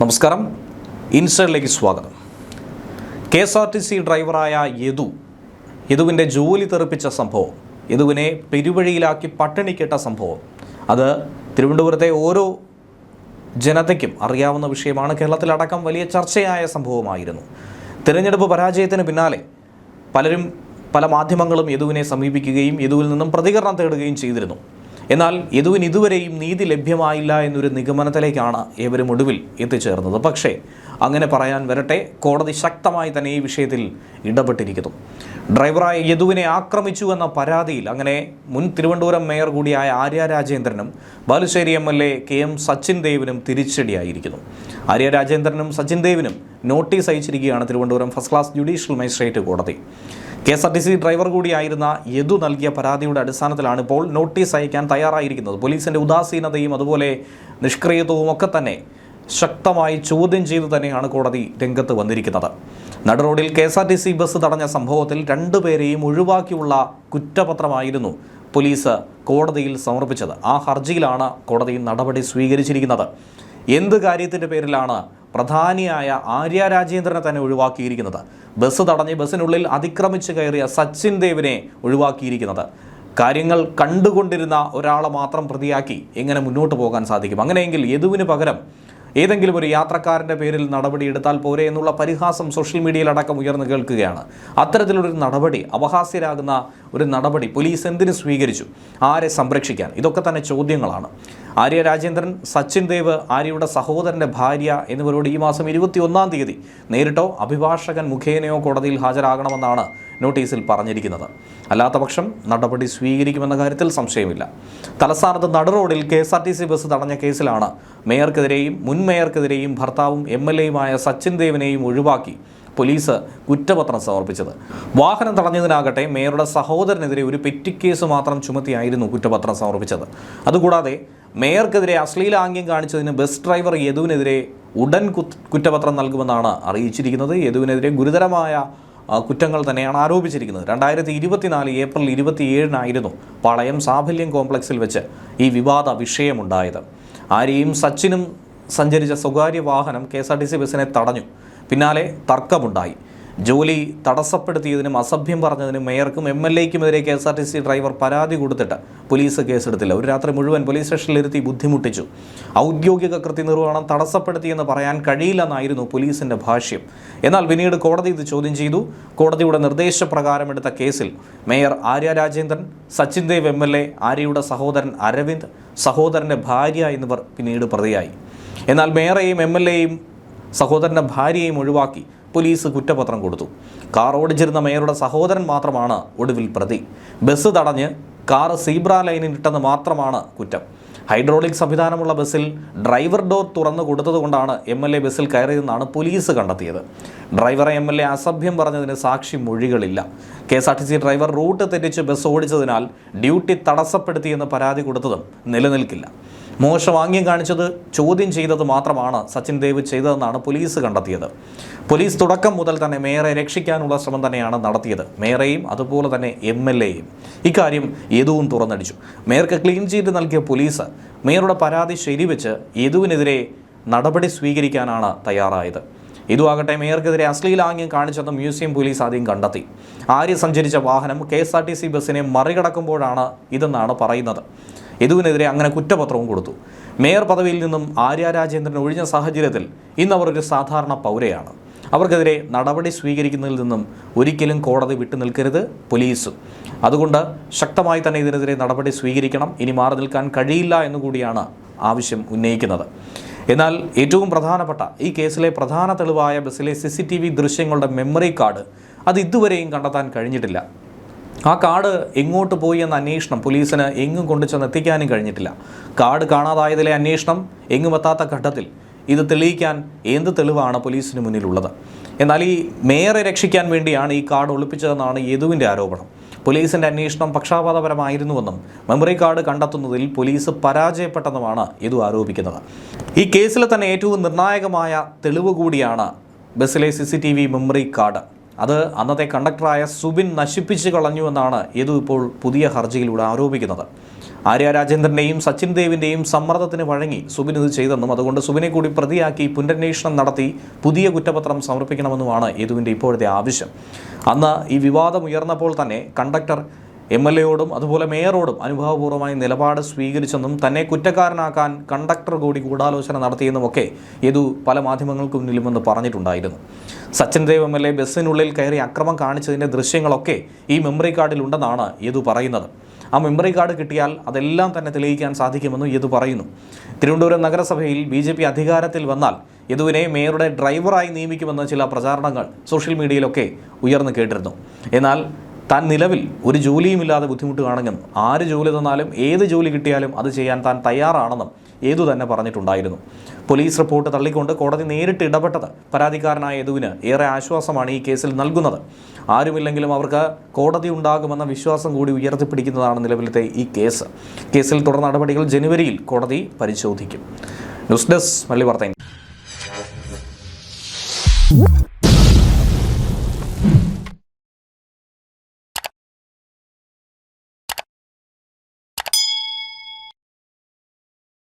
നമസ്കാരം. ഇൻസ്റ്ററിലേക്ക് സ്വാഗതം. K S R T C ഡ്രൈവറായ യദു. യദുവിന്റെ ജോലി തെറിപ്പിച്ച സംഭവം. യദുവിനെ പെരുവഴിയിലാക്കി പട്ടിണിക്കിട്ട സംഭവം. അത് തിരുവനന്തപുരത്തെ ഓരോ ജനതയ്ക്കും അറിയാവുന്ന വിഷയമാണ്. കേരളത്തിലടക്കം വലിയ ചർച്ചയായ സംഭവമായിരുന്നു. തിരഞ്ഞെടുപ്പ് പരാജയത്തിന് പിന്നാലെ പലരും പല മാധ്യമങ്ങളും യദുവിനെ സമീപിക്കുകയും യദുവിൽ നിന്നും പ്രതികരണം തേടുകയും ചെയ്തിരുന്നു. എന്നാൽ യദുവിന് ഇതുവരെയും നീതി ലഭ്യമായില്ല എന്നൊരു നിഗമനത്തിലേക്കാണ് ഏവരും ഒടുവിൽ എത്തിച്ചേർന്നത്. പക്ഷേ അങ്ങനെ പറയാൻ വരട്ടെ. കോടതി ശക്തമായി തന്നെ ഈ വിഷയത്തിൽ ഇടപെട്ടിരിക്കുന്നു. ഡ്രൈവറായ യദുവിനെ ആക്രമിച്ചു എന്ന പരാതിയിൽ അങ്ങനെ മുൻ തിരുവനന്തപുരം മേയർ കൂടിയായ Arya രാജേന്ദ്രനും Balussery M L A K M Sachin ദേവിനും തിരിച്ചടിയായിരിക്കുന്നു. ആര്യ രാജേന്ദ്രനും സച്ചിൻ ദേവിനും notice അയച്ചിരിക്കുകയാണ് Thiruvananthapuram first class judicial magistrate കോടതി. K S R T C driver കൂടിയായിരുന്ന Yadu നൽകിയ പരാതിയുടെ അടിസ്ഥാനത്തിലാണ് ഇപ്പോൾ നോട്ടീസ് അയക്കാൻ തയ്യാറായിരിക്കുന്നത്. പോലീസിന്റെ ഉദാസീനതയും അതുപോലെ നിഷ്ക്രിയത്വവും ഒക്കെ തന്നെ ശക്തമായി ചോദ്യം ചെയ്തു തന്നെയാണ് കോടതി രംഗത്ത് വന്നിരിക്കുന്നത്. നടുറോഡിൽ K S R T C bus തടഞ്ഞ സംഭവത്തിൽ രണ്ടുപേരെയും ഒഴിവാക്കിയുള്ള കുറ്റപത്രമായിരുന്നു പോലീസ് കോടതിയിൽ സമർപ്പിച്ചത്. ആ ഹർജിയിലാണ് കോടതി നടപടി സ്വീകരിച്ചിരിക്കുന്നത്. എന്ത് കാര്യത്തിന്റെ പേരിലാണ് പ്രധാനിയായ ആര്യ രാജേന്ദ്രനെ തന്നെ ഒഴിവാക്കിയിരിക്കുന്നത്? ബസ് തടഞ്ഞ് ബസ്സിനുള്ളിൽ അതിക്രമിച്ച് കയറിയ സച്ചിൻ ദേവിനെ ഒഴിവാക്കിയിരിക്കുന്നത്. കാര്യങ്ങൾ കണ്ടുകൊണ്ടിരുന്ന ഒരാളെ മാത്രം പ്രതിയാക്കി എങ്ങനെ മുന്നോട്ട് പോകാൻ സാധിക്കും? അങ്ങനെയെങ്കിൽ യദുവിന് പകരം ഏതെങ്കിലും ഒരു യാത്രക്കാരന്റെ പേരിൽ നടപടി എടുത്താൽ പോരെ എന്നുള്ള പരിഹാസം സോഷ്യൽ മീഡിയയിലടക്കം ഉയർന്നു കേൾക്കുകയാണ്. അത്തരത്തിലൊരു നടപടി അപഹാസ്യരാകുന്ന ഒരു നടപടി പോലീസ് എന്തിനു സ്വീകരിച്ചു? ആരെ സംരക്ഷിക്കാൻ? ഇതൊക്കെ തന്നെ ചോദ്യങ്ങളാണ്. ആര്യ രാജേന്ദ്രൻ സച്ചിൻ ദേവ് ആര്യയുടെ സഹോദരന്റെ ഭാര്യ എന്നിവരോട് ഈ മാസം ഇരുപത്തി ഒന്നാം തീയതി നേരിട്ടോ അഭിഭാഷകൻ മുഖേനയോ കോടതിയിൽ ഹാജരാകണമെന്നാണ് നോട്ടീസിൽ പറഞ്ഞിരിക്കുന്നത്. അല്ലാത്തപക്ഷം നടപടി സ്വീകരിക്കുമെന്ന കാര്യത്തിൽ സംശയമില്ല. തലസ്ഥാനത്ത് നടുറോഡിൽ K S R T C bus തടഞ്ഞ കേസിലാണ് മേയർക്കെതിരെയും മുൻ മേയർക്കെതിരെയും ഭർത്താവും എം എൽ എയുമായ സച്ചിൻ ദേവിനെയും ഒഴിവാക്കി പോലീസ് കുറ്റപത്രം സമർപ്പിച്ചത്. വാഹനം തടഞ്ഞതിനാകട്ടെ മേയറുടെ സഹോദരനെതിരെ ഒരു പെറ്റിക്കേസ് മാത്രം ചുമത്തിയായിരുന്നു കുറ്റപത്രം സമർപ്പിച്ചത്. അതുകൂടാതെ മേയർക്കെതിരെ അശ്ലീലാംഗ്യം കാണിച്ചതിന് ബസ് ഡ്രൈവർ യദുവിനെതിരെ ഉടൻ കുറ്റപത്രം നൽകുമെന്നാണ് അറിയിച്ചിരിക്കുന്നത്. യദുവിനെതിരെ ഗുരുതരമായ കുറ്റങ്ങൾ തന്നെയാണ് ആരോപിച്ചിരിക്കുന്നത്. രണ്ടായിരത്തി ഇരുപത്തിനാല് ഏപ്രിൽ ഇരുപത്തിയേഴിനായിരുന്നു പാളയം സാഫല്യം കോംപ്ലക്സിൽ വെച്ച് ഈ വിവാദ വിഷയമുണ്ടായത്. ആരെയും സച്ചിനും സഞ്ചരിച്ച സ്വകാര്യ വാഹനം K S R T C ബസ്സിനെ തടഞ്ഞു. പിന്നാലെ തർക്കമുണ്ടായി. ജോലി തടസ്സപ്പെടുത്തിയതിനും അസഭ്യം പറഞ്ഞതിനും മേയർക്കും M L എക്കുമെതിരെ K S R T C driver പരാതി കൊടുത്തിട്ട് പോലീസ് കേസെടുത്തില്ല ഒരു രാത്രി മുഴുവൻ പോലീസ് സ്റ്റേഷനിലിരുത്തി ബുദ്ധിമുട്ടിച്ചു. ഔദ്യോഗിക കൃത്യനിർവഹണം തടസ്സപ്പെടുത്തിയെന്ന് പറയാൻ കഴിയില്ലെന്നായിരുന്നു പോലീസിന്റെ ഭാഷ്യം. എന്നാൽ പിന്നീട് കോടതി ഇത് ചോദ്യം ചെയ്തു. കോടതിയുടെ നിർദ്ദേശപ്രകാരം എടുത്ത കേസിൽ mayor Arya Rajendran Sachin Dev M L A ആര്യയുടെ സഹോദരൻ അരവിന്ദ് സഹോദരന്റെ ഭാര്യ എന്നിവർ പിന്നീട് പ്രതിയായി. എന്നാൽ മേയറെയും എം എൽ എയും സഹോദരന്റെ ഭാര്യയെയും ഒഴിവാക്കി. പോലീസ് കുറ്റപത്രം കൊടുത്തു. കാർ ഓടിച്ചിരുന്ന മേയറുടെ സഹോദരൻ മാത്രമാണ് ഒടുവിൽ പ്രതി. ബസ് തടഞ്ഞ് കാർ സീബ്ര ലൈനിൽ ഇട്ടെന്ന് മാത്രമാണ് കുറ്റം. ഹൈഡ്രോളിക് സംവിധാനമുള്ള ബസ്സിൽ ഡ്രൈവർ ഡോർ തുറന്നു കൊടുത്തതുകൊണ്ടാണ് എം എൽ എ ബസ്സിൽ കയറിയതെന്നാണ് പോലീസ് കണ്ടെത്തിയത്. ഡ്രൈവറെ എം എൽ എ അസഭ്യം പറഞ്ഞതിന് സാക്ഷി മൊഴികളില്ല. K S R T C driver route തെറ്റിച്ച് ബസ് ഓടിച്ചതിനാൽ ഡ്യൂട്ടി തടസ്സപ്പെടുത്തിയെന്ന് പരാതി കൊടുത്തതും നിലനിൽക്കില്ല. മോശം ആംഗ്യം കാണിച്ചത് ചോദ്യം ചെയ്തത് മാത്രമാണ് സച്ചിൻ ദേവ് ചെയ്തതെന്നാണ് പോലീസ് കണ്ടെത്തിയത്. പോലീസ് തുടക്കം മുതൽ തന്നെ മേയറെ രക്ഷിക്കാനുള്ള ശ്രമം തന്നെയാണ് നടത്തിയത്. മേയറേയും അതുപോലെ തന്നെ എം എൽ എയും. ഇക്കാര്യം യദുവും തുറന്നടിച്ചു. മേയർക്ക് ക്ലീൻ ചീറ്റ് നൽകിയ പോലീസ് മേയറുടെ പരാതി ശരിവെച്ച് യദുവിനെതിരെ നടപടി സ്വീകരിക്കാനാണ് തയ്യാറായത്. ഇതുമാകട്ടെ മേയർക്കെതിരെ അശ്ലീലാംഗ്യം കാണിച്ചെന്ന് മ്യൂസിയം പോലീസ് ആദ്യം കണ്ടെത്തി. ആര്യ സഞ്ചരിച്ച വാഹനം K S R T C ബസ്സിനെ മറികടക്കുമ്പോഴാണ് ഇതെന്നാണ് പറയുന്നത്. യദുവിനെതിരെ അങ്ങനെ കുറ്റപത്രവും കൊടുത്തു. മേയർ പദവിയിൽ നിന്നും ആര്യ രാജേന്ദ്രൻ ഒഴിഞ്ഞ സാഹചര്യത്തിൽ ഇന്ന് അവർ ഒരു സാധാരണ പൗരയാണ്. അവർക്കെതിരെ നടപടി സ്വീകരിക്കുന്നതിൽ നിന്നും ഒരിക്കലും കോടതി വിട്ടു നിൽക്കരുത് പോലീസും. അതുകൊണ്ട് ശക്തമായി തന്നെ ഇതിനെതിരെ നടപടി സ്വീകരിക്കണം. ഇനി മാറി നിൽക്കാൻ കഴിയില്ല എന്നുകൂടിയാണ് ആവശ്യം ഉന്നയിക്കുന്നത്. എന്നാൽ ഏറ്റവും പ്രധാനപ്പെട്ട ഈ കേസിലെ പ്രധാന തെളിവായ ബസ്സിലെ സി സി ടി വി ദൃശ്യങ്ങളുടെ മെമ്മറി കാർഡ് അത് ഇതുവരെയും കണ്ടെത്താൻ കഴിഞ്ഞിട്ടില്ല. ആ കാർഡ് എങ്ങോട്ട് പോയി എന്ന അന്വേഷണം പോലീസിന് എങ്ങും കൊണ്ടു ചെന്ന് എത്തിക്കാനും കഴിഞ്ഞിട്ടില്ല. കാർഡ് കാണാതായതിലെ അന്വേഷണം എങ്ങും എത്താത്ത ഘട്ടത്തിൽ ഇത് തെളിയിക്കാൻ എന്ത് തെളിവാണ് പോലീസിന് മുന്നിലുള്ളത്? എന്നാൽ ഈ മേയറെ രക്ഷിക്കാൻ വേണ്ടിയാണ് ഈ കാർഡ് ഒളിപ്പിച്ചതെന്നാണ് യദുവിന്റെ ആരോപണം. പോലീസിന്റെ അന്വേഷണം പക്ഷാപാതപരമായിരുന്നുവെന്നും മെമ്മറി കാർഡ് കണ്ടെത്തുന്നതിൽ പോലീസ് പരാജയപ്പെട്ടെന്നുമാണ് ഇതു ആരോപിക്കുന്നത്. ഈ കേസിൽ തന്നെ ഏറ്റവും നിർണായകമായ തെളിവ് കൂടിയാണ് ബസ്സിലെ C C T V memory card അത് അന്നത്തെ കണ്ടക്ടറായ സുബിൻ നശിപ്പിച്ചു കളഞ്ഞുവെന്നാണ് യദു ഇപ്പോൾ പുതിയ ഹർജിയിലൂടെ ആരോപിക്കുന്നത്. ആര്യ രാജേന്ദ്രന്റെയും സച്ചിൻ ദേവിന്റെയും സമ്മർദ്ദത്തിന് വഴങ്ങി സുബിൻ ഇത് ചെയ്തെന്നും അതുകൊണ്ട് സുബിനെ കൂടി പ്രതിയാക്കി പുനരന്വേഷണം നടത്തി പുതിയ കുറ്റപത്രം സമർപ്പിക്കണമെന്നുമാണ് യദുവിന്റെ ഇപ്പോഴത്തെ ആവശ്യം. അന്ന് ഈ വിവാദം ഉയർന്നപ്പോൾ തന്നെ കണ്ടക്ടർ എം എൽ എയോടും അതുപോലെ മേയറോടും അനുഭാവപൂർവമായി നിലപാട് സ്വീകരിച്ചെന്നും തന്നെ കുറ്റക്കാരനാക്കാൻ കണ്ടക്ടർ കൂടി ഗൂഢാലോചന നടത്തിയെന്നുമൊക്കെ യദു പല മാധ്യമങ്ങൾക്ക് മുന്നിലുമെന്ന് പറഞ്ഞിട്ടുണ്ടായിരുന്നു. Sachin Dev M L A ബസ്സിനുള്ളിൽ കയറി അക്രമം കാണിച്ചതിന്റെ ദൃശ്യങ്ങളൊക്കെ ഈ മെമ്മറി കാർഡിലുണ്ടെന്നാണ് യദു പറയുന്നത്. ആ മെമ്മറി കാർഡ് കിട്ടിയാൽ അതെല്ലാം തന്നെ തെളിയിക്കാൻ സാധിക്കുമെന്നും യദു പറയുന്നു. തിരുവനന്തപുരം നഗരസഭയിൽ ബി ജെ പി അധികാരത്തിൽ വന്നാൽ യദുവിനെ മേയറുടെ ഡ്രൈവറായി നിയമിക്കുമെന്ന ചില പ്രചാരണങ്ങൾ സോഷ്യൽ മീഡിയയിലൊക്കെ ഉയർന്നു കേട്ടിരുന്നു. എന്നാൽ താൻ നിലവിൽ ഒരു ജോലിയുമില്ലാതെ ബുദ്ധിമുട്ടുകയാണെന്നും ആര് ജോലി തന്നാലും ഏത് ജോലി കിട്ടിയാലും അത് ചെയ്യാൻ താൻ തയ്യാറാണെന്നും ഏതു തന്നെ പറഞ്ഞിട്ടുണ്ടായിരുന്നു. പോലീസ് റിപ്പോർട്ട് തള്ളിക്കൊണ്ട് കോടതി നേരിട്ട് ഇടപെട്ടത് പരാതിക്കാരനായ യദുവിന് ഏറെ ആശ്വാസമാണ് ഈ കേസിൽ നൽകുന്നത്. ആരുമില്ലെങ്കിലും അവർക്ക് കോടതി ഉണ്ടാകുമെന്ന വിശ്വാസം കൂടി ഉയർത്തിപ്പിടിക്കുന്നതാണ് നിലവിലത്തെ ഈ കേസ്. കേസിൽ തുടർ നടപടികൾ ജനുവരിയിൽ കോടതി പരിശോധിക്കും. ന്യൂസ് ഡെസ്ക് മല്ലി വാർത്ത